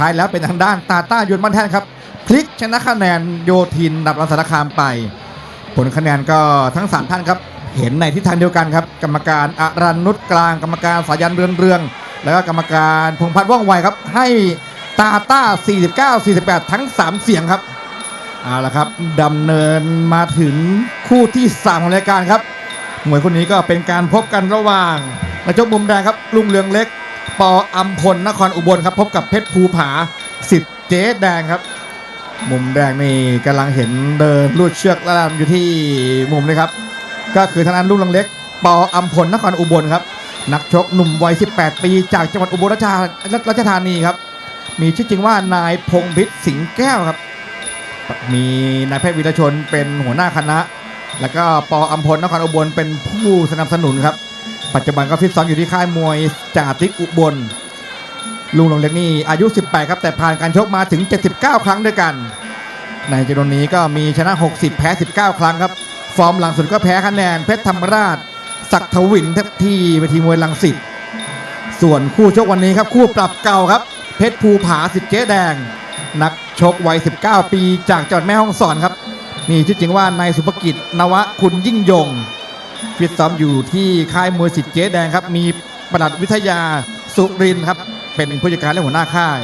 ท้ายแล้วเป็นทางด้านตาต้ายวนบ้านแท่นครับพลิกชนะคะแนนโยทินดับรังสารคามไป ผลคะแนนก็ทั้งสามท่านครับ เห็นในทิศทางเดียวกันครับ กรรมการอรันนุชกลางกรรมการสายันเรือนเรือง แล้วก็กรรมการพงพัฒน์ว่องไวครับ ให้ตาต้า 49 48 ทั้ง 3 เสียงครับเอาละครับดำเนินมาถึงคู่ที่3ของรายการครับมวยคนนี้ก็เป็นการพบกันระหว่างนักชกมุมแดงครับลุงเรืองเล็ก ปออัมพลนครอุบลครับพบกับเพชรภูผาสิทธิ์เจ๊แดงครับ มุมแดงนี่กำลังเห็นเดินลูดเชือกระดำอยู่ที่มุมเลยครับ ก็คือทางด้านลุงเรืองเล็ก ปออัมพลนครอุบลครับ นักชกหนุ่มวัย 18 ปี จากจังหวัดอุบลราชธาราชธานีครับ มีชื่อจริงว่านายพงพิษสิงแก้วครับ มีนายแพทย์วีรชนเป็นหัวหน้าคณะ แล้วก็ปออัมพลนครอุบลเป็นผู้สนับสนุนครับ ปัจจุบันก็ฟิตซ้อมอยู่ที่ค่ายมวยจาติกอุบลลุงหลงเล็กนี่อายุ 18 ครับ แต่ผ่านการชกมาถึง 79 ครั้งด้วยกัน ในจำนวนนี้ก็มีชนะ 60 แพ้ 19 ครั้งครับ ฟอร์มหลังสุดก็แพ้คะแนนเพชรธรรมราช ศักดิ์ทวินที่เวทีมวยลังสิตส่วนคู่ชกวันนี้ครับ คู่ปรับเก่าครับ เพชรภูผาสิทธิ์เจ๊แดง นักชกวัย 19 ปีจากจังหวัดแม่ฮ่องสอนครับ มีชื่อจริงว่านายสุภกิจนวะคุณยิ่งยง ฟิตซ้อมอยู่ที่ค่ายมวยสิทธิ์เจ๊แดงครับ มีประหลัดวิทยาสุรินทร์ครับ เป็นผู้จัดการและหัวหน้าค่าย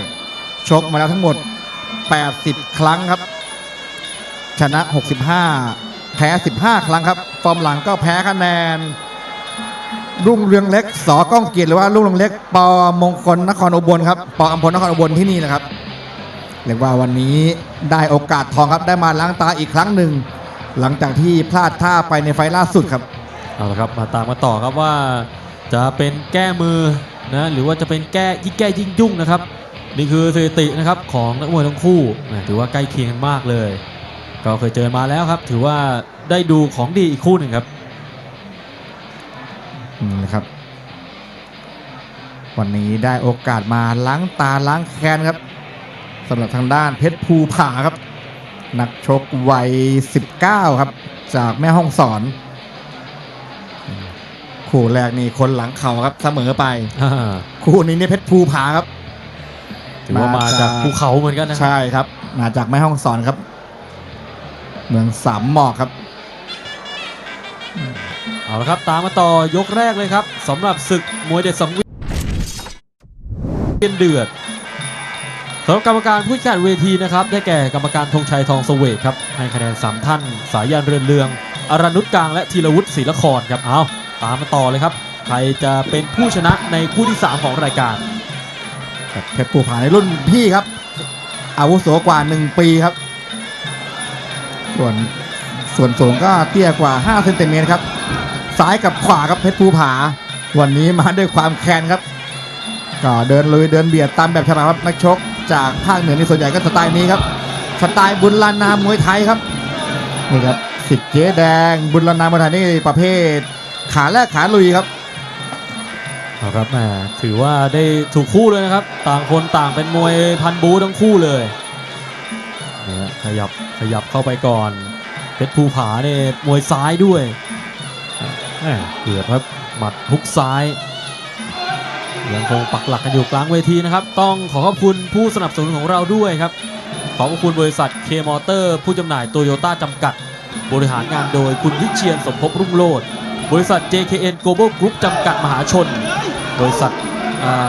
ชกมาแล้วทั้งหมด 80 ครั้งครับ ชนะ 65 แพ้ 15 ครั้งครับ ฟอร์มหลังก็แพ้คะแนน รุ่งเรืองเล็กสอก้องเกียรติหรือว่ารุ่งเรืองเล็กปอมงคลนครอุบลครับปออัมพลนครอุบลที่นี่นะครับเรียกว่าวันนี้ได้โอกาสทองครับได้มาล้างตาอีกครั้งหนึ่ง หลังจากที่พลาดท่าไปในไฟล์ล่าสุดครับ เอาละครับมาตามมาต่อครับว่าจะเป็นแก้มือนะหรือว่าจะเป็นแก้ยิ่งแก้ยิ่งยุ่งนะครับนี่คือสถิตินะครับของนักมวยทั้งคู่ถือว่าใกล้เคียงกันมากเลย ก็เคยเจอมาแล้วครับ ถือว่าได้ดูของดีอีกคู่หนึ่งครับนี่นะครับ วันนี้ได้โอกาสมาล้างตาล้างแค้นครับสำหรับทางด้านเพชรภูผาครับ นักชกวัย 19 ครับ จากแม่ห้องสอน คู่แรกนี่คนหลังเข่าครับเสมอไป คู่นี้เนี่ยเพชรภูผาครับถือว่ามาจากภูเขาเหมือนกันนะครับใช่ครับ มาจากแม่ห้องสอนครับ เมืองสามหมอกครับ เอาละครับ ตามมาต่อยกแรกเลยครับสำหรับศึกมวยเด็ดสังเวียนเดือดสำหรับกรรมการผู้จัดเวทีนะครับ ได้แก่กรรมการธงชัยทองเสวกครับให้คะแนน 3 ท่าน สายันเรือนเรือง อรนุชกลางและธีรวุฒิศรีละครครับเอา ตามมาต่อเลยครับใครจะเป็นผู้ชนะในคู่ที่ 3 ของรายการครับเพชรภูผาในรุ่นพี่ครับ อาวุโสกว่า 1 ปีครับ ส่วนส่วนสูงก็เตี้ยกว่า5เซนติเมตรครับ ซ้ายกับขวาครับเพชรภูผา วันนี้มาด้วยความแค้นครับ ก็เดินลุยเดินเบียดตามแบบฉบับครับนักชก จากภาคเหนือในส่วนใหญ่ก็สไตล์นี้ครับสไตล์บุญลานามวยไทยครับนี่ครับสิทธิ์เจ๊แดงบุญลานนามวยไทยนี่ประเภท ขาแรกขาลุยครับเอาครับแหมถือว่าได้ถูกคู่เลยนะครับ ต่างคนต่างเป็นมวยพันบูทั้งคู่เลยนะฮะขยับขยับเข้าไปก่อนเพชรภูผาเนี่ยมวยซ้ายด้วยแหมเกือบครับหมัดฮุกซ้ายยังคงปักหลักกันอยู่กลางเวทีนะครับ ต้องขอขอบคุณผู้สนับสนุนของเราด้วยครับ ขอบคุณบริษัทเคมอเตอร์ผู้จำหน่ายโตโยต้าจำกัด บริหารงานโดยคุณวิเชียนสมภพรุ่งโรจน์ บริษัท JKN Global Group จำกัดมหาชน บริษัท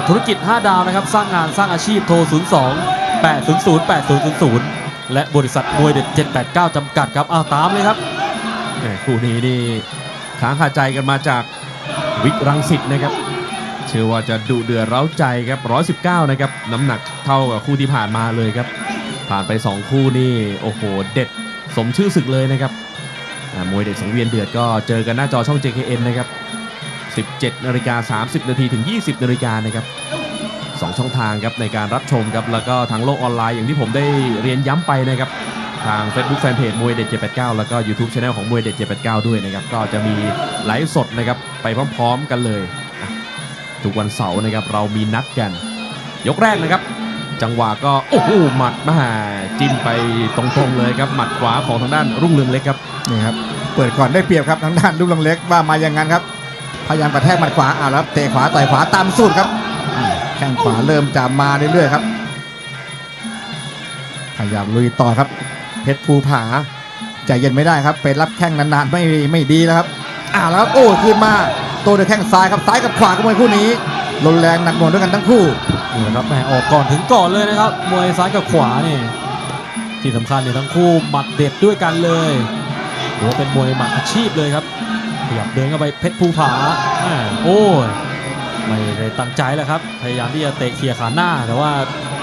ธุรกิจ 5 ดาวนะครับ สร้างงานสร้างอาชีพโทร 02 800 8000 และบริษัทมวยเด็ด 789 จำกัดครับอ้าวตามเลยครับคู่นี้นี่ค้างคาใจกันมาจากวิกรังสิตนะครับเชื่อว่าจะดุเดือดเร้าใจครับ 119 นะครับ น้ำหนักเท่ากับคู่ที่ผ่านมาเลยครับ ผ่านไป 2 คู่นี่ โอ้โห เด็ด สมชื่อศึกเลยนะครับ มวยเด็ดสังเวียนเดือดก็เจอกันหน้าจอช่อง JKN นะครับ 17นาฬิกา30 นาทีถึง 20นาฬิกานะครับสองช่องทางครับในการรับชมครับแล้วก็ทางโลกออนไลน์อย่างที่ผมได้เรียนย้ำไปนะครับ ทาง Facebook Fanpage มวยเด็ด789 แล้วก็ YouTube Channel ของมวยเด็ด789 ด้วยนะครับ ก็จะมีไลฟ์สดนะครับไปพร้อม ๆ กันเลย ทุกวันเสาร์นะครับเรามีนัดกัน ยกแรกนะครับ จังหวะก็โอ้โหหมัดมาจิ้มไปตรงๆเลยครับหมัดขวาของทางด้านรุ่งเรืองเล็กครับนี่ครับเปิดก่อนได้เปรียบครับทางด้านลูกลังเล็กว่ามาอย่างนั้นครับพยายามกระแทกหมัดขวาอ่าแล้วเตะขวาต่อยขวาตามสูตรครับอืมแข้งขวาเริ่มจะมาเรื่อยๆครับขยับลุยต่อครับ เพชรภูผาใจเย็นไม่ได้ครับไปรับแข้งนานๆไม่ไม่ดีแล้วครับอ้าวแล้วครับโอ้คืนมาโตัวด้วยแข้งซ้ายครับซ้ายกับขวาก็มวยคู่นี้ รุนแรงหนักหน่วงด้วยกันทั้งคู่นี่แหละครับแหมออกก่อนถึงก่อนเลยนะครับ มวยซ้ายกับขวานี่ที่สำคัญเนี่ยทั้งคู่หมัดเด็ดด้วยกันเลยถือว่าเป็นมวยหมัดอาชีพเลยครับขยับเดินเข้าไปเพชรภูผาอ่าโอ้ยไม่ได้ตั้งใจแล้วครับ พยายามที่จะเตะเขี่ยขาหน้า แต่ว่า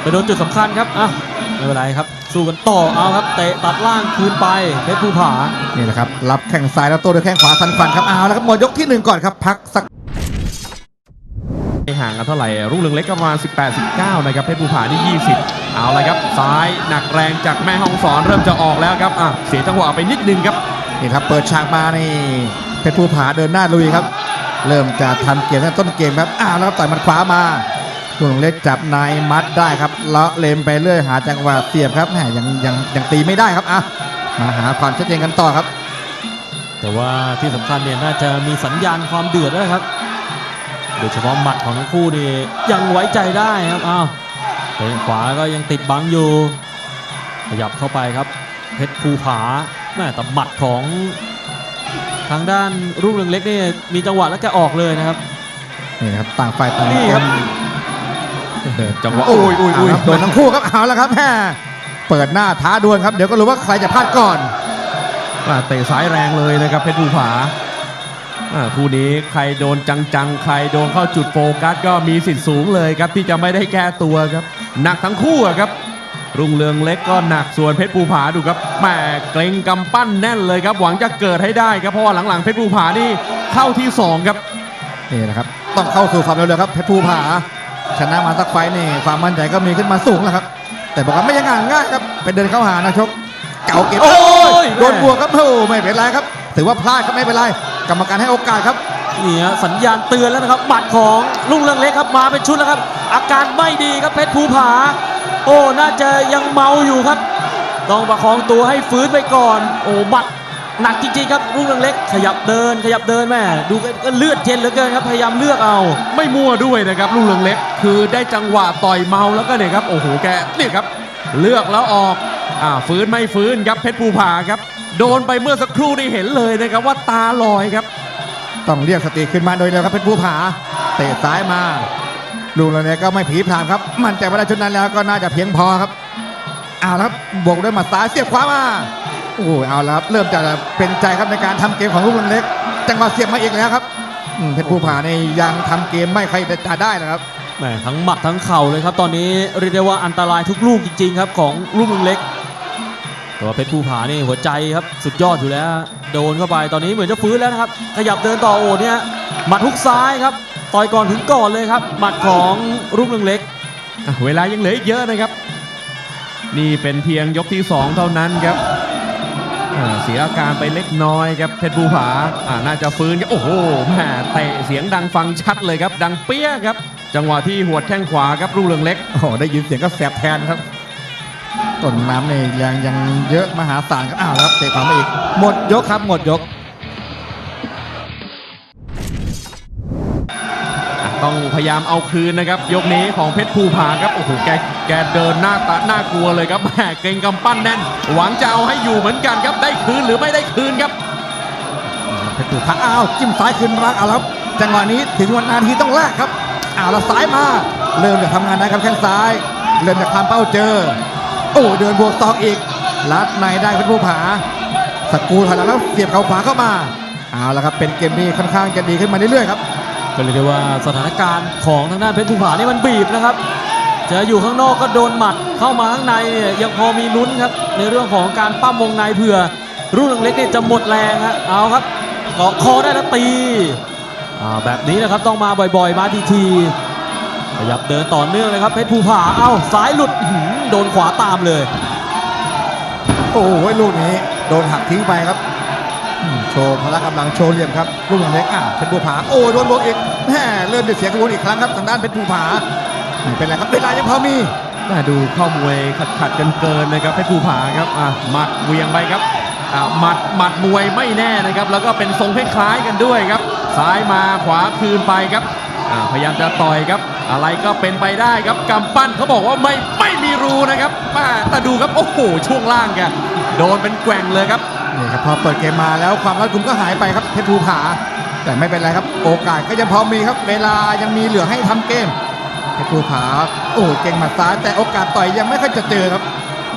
ไปโดนจุดสำคัญครับอะไม่เป็นไรครับ สู้กันต่อเอาครับเตะตัดล่างคืนไปเพชรภูผานี่แหละครับรับแข้งซ้ายแล้วโต้ด้วยแข้งขวาทันควันครับเอาแล้วครับหมดยกที่หนึ่งก่อนครับพักสักไม่ ห่างกันเท่าไหร่รุ่งเรืองเล็กก็ประมาณ 18 19 นะครับเพชรภูผานี่ 20 เอาละครับซ้ายหนักแรงจากแม่ห้องสอนเริ่มจะออกแล้วครับอะเสียจังหวะไปนิดนึงครับนี่ครับเปิดฉากมานี่เพชรภูผาเดินหน้าลุยครับ เริ่มจะทำเกมตั้งแต่ต้นเกมครับอ้าวแล้วครับต่อยหมัดขวามาดวงเล็กจับนายมัดได้ครับเลาะเลมไปเรื่อยหาจังหวะเสียบครับแหมยังยังยังตีไม่ได้ครับอะมาหาความชัดเจนกันต่อครับ แต่ว่าที่สำคัญเนี่ยน่าจะมีสัญญาณความเดือดด้วยครับ โดยเฉพาะหมัดของทั้งคู่นี่ยังไว้ใจได้ครับอ้าวเตะขวาก็ยังติดบังอยู่ ขยับเข้าไปครับ เพชรภูผาแม่แต่หมัดของ ทางด้านรุ่งเรืองเล็กนี่มีจังหวะแล้วแกออกเลยนะครับนี่นะครับต่างฝ่ายต่างนี่ครับจังหวะโอ้โอ้ยยโอ้โอ้ยยโอ้โอ้ยยโดนทั้งคู่ครับเอาแล้วครับแม่เปิดหน้าท้าดวลครับ เดี๋ยวก็รู้ว่าใครจะพลาดก่อนอะเตะซ้ายแรงเลยนะครับเพชรภูผาอะ คู่นี้ใครโดนจังๆ ใครโดนเข้าจุดโฟกัสก็มีสิทธิ์สูงเลยครับ ที่จะไม่ได้แก้ตัวครับ หนักทั้งคู่อะครับ รุ่งเรืองเล็กก็หนักส่วนเพชรภูผาดูครับแหมเกรงกำปั้นแน่นเลยครับ หวังจะเกิดให้ได้ครับเพราะว่าหลังๆเพชรภูผานี่เข้าที่สองครับนี่นะครับ ต้องเข้าสู่ความเร็วๆครับเพชรภูผาชนะมาสักไฟต์นี่ความมั่นใจก็มีขึ้นมาสูงแล้วครับ แต่บอกว่าไม่ยังง่ายครับเป็นเดินเข้าหานักชกเก่าเก็บโอ้ยโดนบวกครับโอ้ไม่เป็นไรครับ ถือว่าพลาดครับไม่เป็นไร กรรมการให้โอกาสครับนี่ฮะสัญญาณเตือนแล้วนะครับหมัดของรุ่งเรืองเล็กครับมาเป็นชุดแล้วครับ อาการไม่ดีครับเพชรภูผา โอ้น่าจะยังเมาอยู่ครับต้องประคองตัวให้ฟื้นไปก่อน โอ้หมัดหนักจริงๆครับรุ่งเรืองเล็ก ขยับเดิน ขยับเดินแม่ดูก็เลือดเย็นเหลือเกินครับพยายามเลือกเอา ไม่มั่วด้วยนะครับลุงเรืองเล็ก คือได้จังหวะต่อยเมาแล้วก็เนี่ยครับโอ้โหแกเนี่ยครับ เลือกแล้วออก อ่าฟื้นไม่ฟื้นครับเพชรภูผาครับ โดนไปเมื่อสักครู่นี่เห็นเลยนะครับว่าตาลอยครับ ต้องเรียกสติขึ้นมาโดยเร็วครับเพชรภูผาเตะซ้ายมาลูกเราเนี่ยก็ไม่ผีพรามครับ มั่นใจว่าได้ชุดนั้นแล้วก็น่าจะเพียงพอครับเอาละครับบวกด้วยหมัดซ้ายเสียบขวามาโอ้โหเอาละครับเริ่มจะเป็นใจครับในการทำเกมของลูกเล็ก จังหวะเสียบมาอีกแล้วครับอืมเพชรภูผาเนี่ยยังทำเกมไม่ค่อยจะได้นะครับแหมทั้งหมัดทั้งเข่าเลยครับ ตอนนี้เรียกได้ว่าอันตรายทุกลูกจริง ๆ ครับ ของลูกเมืองเล็ก แต่ว่าเพชรภูผานี่หัวใจครับสุดยอดอยู่แล้ว โดนเข้าไปตอนนี้เหมือนจะฟื้นแล้วนะครับ ขยับเดินต่อโอ้เนี่ยหมัดทุกซ้ายครับต่อยก่อนถึงก่อนเลยครับ หมัดของลูกเมืองเล็กอะเวลายังเหลืออีกเยอะนะครับ นี่เป็นเพียงยกที่ 2 เท่านั้นครับอ่าเสียอาการไปเล็กน้อยครับเพชรภูผาอ่าน่าจะฟื้นครับโอ้โหแหมเตะเสียงดังฟังชัดเลยครับ ดังเปี้ยครับ จังหวะที่หัวดแข้งขวาครับรุ่งเรืองเล็กโอ้โหได้ยินเสียงก็แสบแทนครับ ต้นน้ำนี่ยังยังเยอะมหาศาลครับอ้าวครับเตะขวามาอีกหมดยกครับหมดยก ต้องพยายามเอาคืนนะครับ ยกนี้ของเพชรภูผาครับโอ้โหแกแกเดินหน้าตาหน้ากลัวเลยครับแหมเกรงกำปั้นแน่น หวังจะเอาให้อยู่เหมือนกันครับได้คืนหรือไม่ได้คืนครับเพชรภูผาอ้าวจิ้มซ้ายขึ้นรักเอาแล้วครับจังหวะนี้ถึงวันนาทีต้องแลกครับอ้าวแล้วซ้ายมา เริ่มจะทำงานได้ครับแข้งซ้าย เริ่มจะคลำเป้าเจอ โอ้เดินบวกตอกอีกลัดในได้เพชรภูผาสกูถอยหลังแล้วเสียบเข่าขวาเข้ามาเอาละครับเป็นเกมนี้ค่อนข้างจะดีขึ้นมาเรื่อยๆครับก็เลยกได้ว่าสถานการณ์ของทางด้านเพชรภูผานี่มันบีบนะครับ จะอยู่ข้างนอกก็โดนหมัดเข้ามาข้างในเนี่ยยังพอมีลุ้นครับในเรื่องของการปั้มวงในเผื่อ รุ่นเล็กเนี่ยจะหมดแรงฮะเอาครับเกาะคอได้แล้วตีอ่าแบบนี้นะครับต้องมาบ่อยๆ มาทีๆ ขยับเดินต่อเนื่องเลยครับเพชรภูผาเอ้าซ้ายหลุดอื้อหือโดนขวาตามเลย โอ้โหลูกนี้โดนหักทิ้งไปครับอืมโชว์พละกำลังโชว์เหลี่ยมครับลูกอย่างเล็กอะเพชรภูผาโอ้โดนบวกอีกแหมเริ่มจะเสียกระบวนอีกครั้งครับทางด้านเพชรภูผาไม่เป็นไรครับเวลายังพอมีน่าดูเข้ามวยขัดขัดกันเกินๆนะครับเพชรภูผาครับอะหมัดเหวียงไปครับอะหมัดหมัดมวยไม่แน่นะครับ แล้วก็เป็นทรงคล้ายๆกันด้วยครับ ซ้ายมาขวาคืนไปครับอะพยายามจะต่อยครับ อะไรก็เป็นไปได้ครับกำปั้นเขาบอกว่าไม่ไม่มีรูนะครับมาแต่ดูครับโอ้โหช่วงล่างแกโดนเป็นแกว่งเลยครับนี่ครับพอเปิดเกมมาแล้วความรัดกุมก็หายไปครับเพชรภูผา แต่ไม่เป็นไรครับ โอกาสก็ยังพอมีครับ เวลายังมีเหลือให้ทำเกมเพชรภูผาโอ้เก่งหมัดซ้ายแต่โอกาสต่อยยังไม่ค่อยจะเจอครับ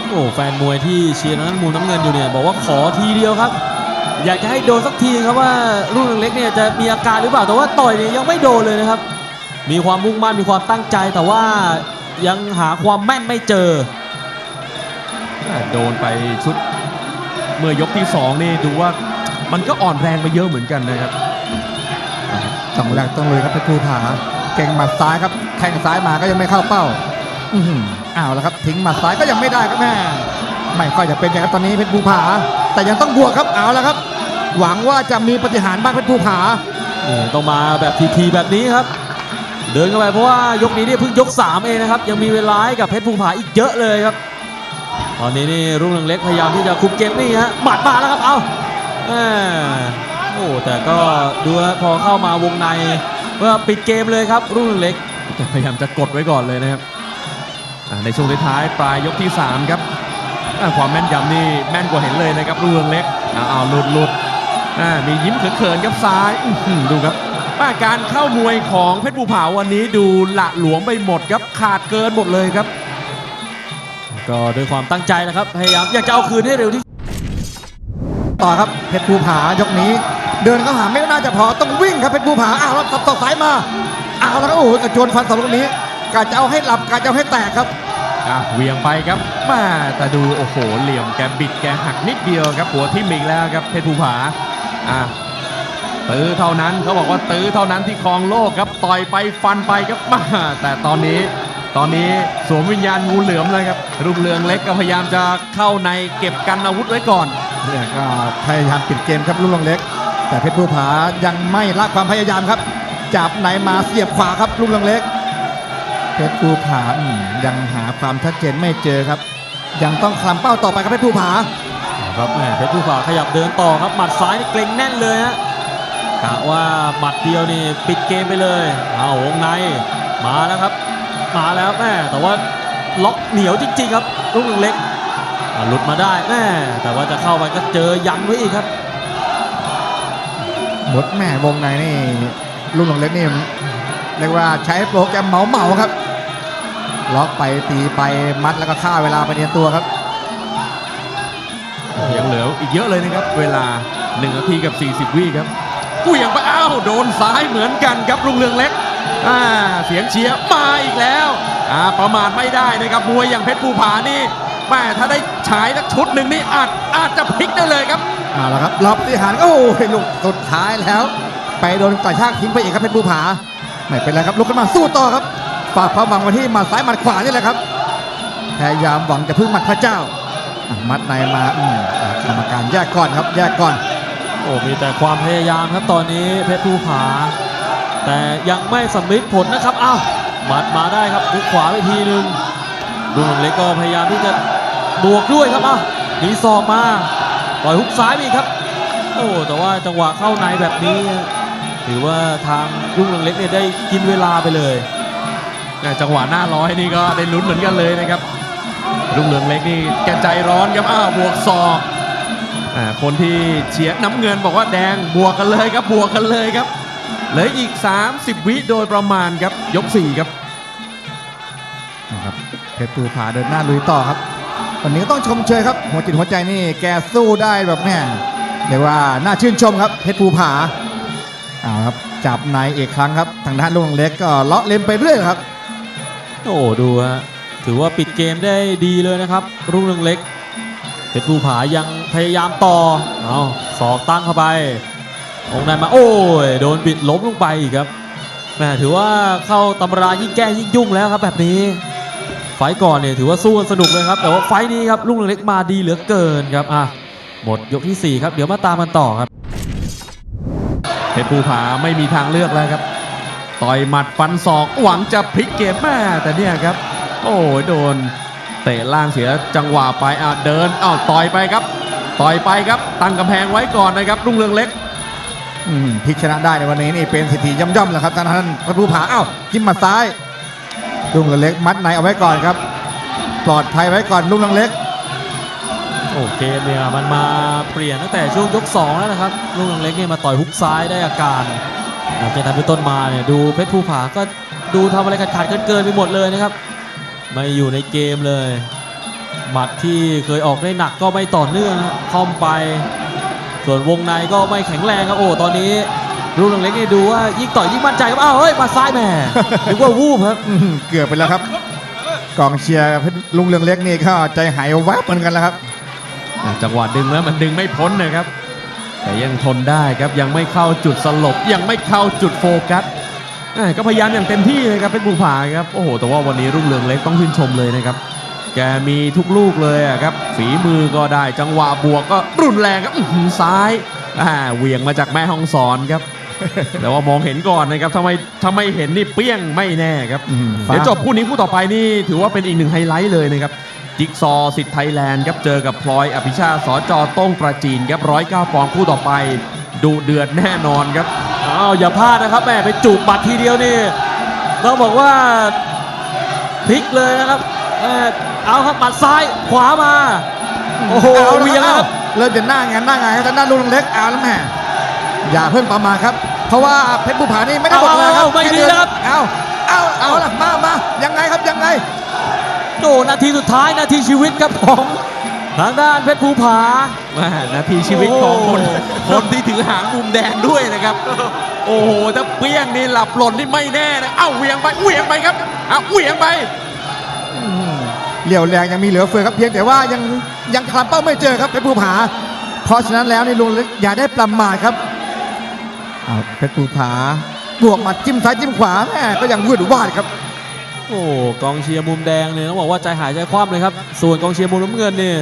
โอ้แฟนมวยที่เชียร์นั้นมุมน้ำเงินอยู่เนี่ยบอกว่าขอทีเดียวครับ อยากจะให้โดนสักทีครับว่ารุ่นเล็กๆเนี่ยจะมีอาการหรือเปล่าแต่ว่าต่อยเนี่ยยังไม่โดนเลยนะครับ มีความมุ่งมั่นมีความตั้งใจแต่ว่ายังหาความแม่นไม่เจอ โดนไปชุดเมื่อยกที่สองนี่ดูว่ามันก็อ่อนแรงไปเยอะเหมือนกันนะครับต้องแรกต้องเลยครับเพชรภูผาเก่งหมัดซ้ายครับแข้งซ้ายมาก็ยังไม่เข้าเป้าอือหืออ้าวแล้วครับทิ้งหมัดซ้ายก็ยังไม่ได้ครับแม่ไม่ค่อยจะเป็นอย่างนั้นตอนนี้เพชรภูผา แต่ยังต้องบวกครับเอาแล้วครับ หวังว่าจะมีปฏิหารย์บ้างเพชรภูผานี่ต้องมาแบบทีๆแบบนี้ครับ เดินเข้าไปเพราะว่ายกนี้เนี่ยเพิ่งยก 3 เองนะครับ ยังมีเวลาให้กับเพชรภูผาอีกเยอะเลยครับ ตอนนี้นี่รุ่งเรืองเล็กพยายามที่จะคุมเกมนี่ฮะหมัดมาแล้วครับเอาโอ้แต่ก็ดูฮะพอเข้ามาวงในเพื่อปิดเกมเลยครับรุ่งเรืองเล็กพยายามจะกดไว้ก่อนเลยนะครับในช่วงท้ายปลายยกที่ 3 ครับความแม่นยำนี่แม่นกว่าเห็นเลยนะครับรุ่งเรืองเล็กอ่าเอาหลุดหลุดอ่ามียิ้มเขินๆครับซ้ายดูครับ ว่าการเข้ามวยของเพชรภูผาวันนี้ดูหละหลวมไปหมดครับขาดเกินหมดเลยครับ ก็ด้วยความตั้งใจนะครับพยายามอยากจะเอาคืนให้เร็วที่ต่อครับเพชรภูผายกนี้ เดินเข้าหาไม่น่าจะพอต้องวิ่งครับเพชรภูผาอ้าวแล้วตับต่อสายมาอ้าวแล้วก็โอ้โหกระโจนฟันสองลูกนี้กาจะเอาให้หลับกาจะเอาให้แตกครับอะเหวียงไปครับมาแต่ดูโอ้โหเหลี่ยมแกบิดแกหักนิดเดียวครับหัวทิ่มอีกแล้วครับเพชรภูผาอะ ตื้อเท่านั้นเขาบอกว่าตื้อเท่านั้นที่ครองโลกครับต่อยไปฟันไปครับมาแต่ตอนนี้ตอนนี้สวมวิญญาณงูเหลือมเลยครับรุ่งเรืองเล็กก็พยายามจะเข้าในเก็บกันอาวุธไว้ก่อนเนี่ยก็พยายามปิดเกมครับลูกลงเล็ก แต่เพชรภูผายังไม่ละความพยายามครับจับไหนมาเสียบขวาครับลูกลงเล็กเพชรภูผาอืมยังหาความชัดเจนไม่เจอครับ ยังต้องคลำเป้าต่อไปครับเพชรภูผาครับแหมเพชรภูผาขยับเดินต่อครับหมัดซ้ายนี่เกร็งแน่นเลยฮะ กะว่าหมัดเดียวนี่ปิดเกมไปเลยเอาวงในมาแล้วครับ มาแล้วแม่แต่ว่าล็อกเหนียวจริง ๆ ครับลูกเล็กอะหลุดมาได้แม่แต่ว่าจะเข้าไปก็เจอยันไว้อีกครับหมดแม่วงในนี่ลูกลงเล็กนี่เรียกว่าใช้โปรแกรมเหมาเหมาๆครับ ล็อกไปตีไปมัดแล้วก็ฆ่าเวลาไปเนียนตัวครับยังเหลืออีกเยอะเลยนะครับ เวลา1นาทีกับ 40 วิครับ กู้ยังไปอ้าวโดนซ้ายเหมือนกันครับลุงเรืองเล็กอ่าเสียงเชียร์มาอีกแล้วอ่าประมาทไม่ได้นะครับมวยอย่างเพชรภูผานี่แม่ถ้าได้ฉายสักชุดหนึ่งนี่อาจอาจจะพลิกได้เลยครับเอาละครับรอบที่หารโอ้ยลูกสุดท้ายแล้ว ไปโดนกระชากทิ้งไปอีกครับเพชรภูผาไม่เป็นไรครับลุกขึ้นมาสู้ต่อครับฝากความหวังไว้ที่หมัดซ้ายหมัดขวานี่แหละครับพยายามหวังจะพึ่งหมัดพระเจ้ามัดในมาอืมกรรมการแยกก่อนครับแยกก่อน โอ้มีแต่ความพยายามครับตอนนี้เพชรภูผา แต่ยังไม่สำลิดผลนะครับอ้าวหมัดมาได้ครับหุกขวาไปทีนึงลุงเล็กก็พยายามที่จะบวกด้วยครับอ้าวมีศอกมาปล่อยฮุกซ้ายไปอีกครับ โอ้แต่ว่าจังหวะเข้าในแบบนี้ถือว่าทางลุงเล็กเนี่ยได้กินเวลาไปเลยแม่จังหวะหน้าร้อยนี่ก็ได้ลุ้นเหมือนกันเลยนะครับลุงเรืองเล็กนี่แกใจร้อนครับอ้าวบวกศอก คนที่เชียร์น้ำเงินบอกว่าแดงบวกกันเลยครับบวกกันเลยครับเหลืออีก 30 วิโดยประมาณครับยก 4 ครับนะครับเพชรภูผาเดินหน้าลุยต่อครับ วันนี้ก็ต้องชมเชยครับ หัวจิตหัวใจนี่แกสู้ได้แบบแม่เรียกว่าน่าชื่นชมครับเพชรภูผาเอาครับจับในอีกครั้งครับ ทางด้านลุงเล็กก็เลาะเล็มไปเรื่อยครับ โอ้ดูฮะถือว่าปิดเกมได้ดีเลยนะครับรุ่งเรืองเล็ก เพชรภูผายังพยายามต่อ เอาศอกตั้งเข้าไป องค์ในมาโอ้ยโดนบิดล้มลงไปอีกครับแหมถือว่าเข้าตำรายิ่งแก้ยิ่งยุ่งแล้วครับแบบนี้ ไฟก่อนเนี่ยถือว่าสู้กันสนุกเลยครับ แต่ว่าไฟนี้ครับรุ่งเล็กมาดีเหลือเกินครับอะหมดยกที่สี่ครับเดี๋ยวมาตามกันต่อครับเพชรภูผาไม่มีทางเลือกแล้วครับต่อยหมัดฟันศอกหวังจะพลิกเกมแม่แต่เนี่ยครับ โอ้ยโดน เตะล่างเสียจังหวะไปอะเดินอ้าวต่อยไปครับ ต่อยไปครับ ตั้งกำแพงไว้ก่อนนะครับรุ่งเรืองเล็กอืมพลิกชนะได้ในวันนี้นี่เป็นสถิติย่อมๆแหละครับทางด้านเพชรภูผาอ้าวจิ้มหมัดซ้ายลุงเรืองเล็กมัดในเอาไว้ก่อนครับ ปลอดภัยไว้ก่อนลุงเรืองเล็กโอ้เกมเนี่ยมันมาเปลี่ยนตั้งแต่ช่วงยก2แล้วนะครับลูกเล็กๆเนี่ยมาต่อยฮุกซ้ายได้อาการหลังจากนั้นเป็นต้นมาเนี่ยดูเพชรภูผาก็ดูทำอะไรขาดๆเกินๆไปหมดเลยนะครับ ไม่อยู่ในเกมเลย หมัดที่เคยออกได้หนักก็ไม่ต่อเนื่องครับคอมไป ส่วนวงในก็ไม่แข็งแรงครับโอ้ตอนนี้ลูกเล็กๆนี่ดูว่ายิ่งต่อยยิ่งมั่นใจครับอ้าวเฮ้ยมาซ้ายแหม่นึกว่าวูบครับอื้อหือเกือบไปแล้วครับกองเชียร์เพชรลุงเรืองเล็กนี่ก็ใจหายแวบเหมือนกันแล้วครับอะจังหวะดึงแล้วมันดึงไม่พ้นนะครับ แต่ยังทนได้ครับยังไม่เข้าจุดสลบยังไม่เข้าจุดโฟกัสอะ ก็พยายามอย่างเต็มที่เลยครับเป็นบุผาครับโอ้โหแต่ว่าวันนี้รุ่งเรืองเล็กต้องชื่นชมเลยนะครับแกมีทุกลูกเลยอะครับฝีมือก็ได้จังหวะบวกก็รุนแรงครับอื้อหือซ้ายอ่าเหวี่ยงมาจากแม่ห้องสอนครับแต่ว่ามองเห็นก่อนนะครับถ้าไม่ถ้าไม่เห็นนี่เปี้ยงไม่แน่ครับอื้อหือเดี๋ยวจบคู่นี้คู่ต่อไปนี่ถือว่าเป็นอีกหนึ่งไฮไลท์เลยนะครับจิ๊กซอว์สิทธิ์ไทยแลนด์ครับเจอกับพลอยอภิชาติสจโต้งประจีนครับร้อยเก้าปอนด์คู่ต่อไปดูเดือดแน่นอนครับ อ้าวอย่าพลาดนะครับแหม่ไปจูบบัตรทีเดียวนี่ต้องบอกว่าพลิกเลยนะครับแหม่เอาครับหมัดซ้ายขวามาโอ้โหเอาละเวียงคแล้รัวบเริ่มจะหน้างานหน้างานครับทางด้านลุงเรืองเล็กเอาแล้วแม่อย่าเพิ่งประมาทครับ เพราะว่าเพชรบุผานี่ไม่ได้หมดเลยครับเอาเอาไม่ดีแล้วครับเอาเอาเอาละมามายังไงครับยังไงโอ้นาทีสุดท้ายนาทีชีวิตครับของ ทางด้านเพชรภูผาแม่นาทีชีวิตของคนโอ้คนที่ถือหางมุมแดงด้วยนะครับ โอ้โหถ้าเปี้ยงนี่หลับหล่นนี่ไม่แน่นะเอ้าเหวียงไปเหวียงไปครับเอ้าเหวียงไปเหลี่ยวแรงยังมีเหลือเฟือครับเพียงแต่ว่ายังยังคลำเป้าไม่เจอครับเพชรภูผา เพราะฉะนั้นแล้วนี่ลุงเล็กอย่าได้ประมาทครับเอาเพชรภูผาบวกหมาจิ้มซ้ายจิ้มขวาแม่ก็ยังวืดวาดครับโอ้กองเชียร์มุมแดงเนี่ยต้องบอกว่าใจหายใจคว่ำเลยครับ ส่วนกองเชียร์มุมน้ำเงินนี่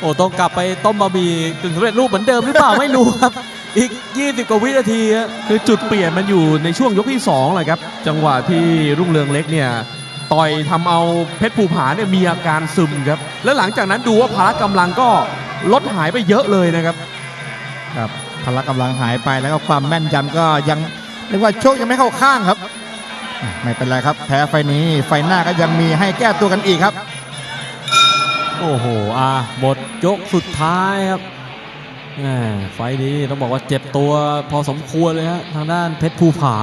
โอ้ต้องกลับไปต้มบะหมี่กึ่งสำเร็จรูปเหมือนเดิมหรือเปล่า ไม่รู้ครับ อีก 20 กว่าวินาทีฮะคือจุดเปลี่ยนมันอยู่ในช่วงยกที่2แหละครับ จังหวะที่รุ่งเรืองเล็กเนี่ยต่อยทำเอาเพชรภูผาเนี่ยมีอาการซึมครับ แล้วหลังจากนั้นดูว่าพละกำลังก็ลดหายไปเยอะเลยนะครับ ครับพละกำลังหายไปแล้วก็ความแม่นยำก็ยังเรียกว่าโชคยังไม่เข้าข้างครับ ไม่เป็นไรครับ แพ้ไฟนี้ไฟหน้าก็ยังมีให้แก้ตัวกันอีกครับ โอ้โหอะหมดยกสุดท้ายครับไฟนี้ต้องบอกว่าเจ็บตัวพอสมควรเลยฮะทางด้านเพชรภูผา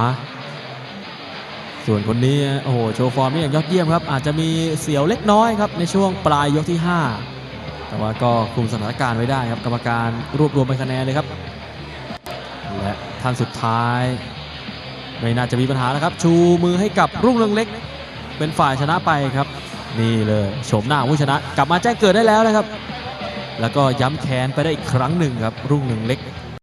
ส่วนคนนี้โอ้โหโชว์ฟอร์มนี่อย่างยอดเยี่ยมครับ อาจจะมีเสียวเล็กน้อยครับในช่วงปลายยกที่ 5 แต่ว่าก็คุมสถานการณ์ไว้ได้ครับกรรมการรวบรวมเป็นคะแนนเลยครับ และท่านสุดท้าย ไม่น่าจะมีปัญหาแล้วครับ ชูมือให้กับรุ่งเรืองเล็ก เป็นฝ่ายชนะไปครับ นี่เลยโฉมหน้าผู้ชนะ กลับมาแจ้งเกิดได้แล้วนะครับ แล้วก็ย้ำแค้นไปได้อีกครั้งหนึ่งครับ รุ่งหนึ่งเล็ก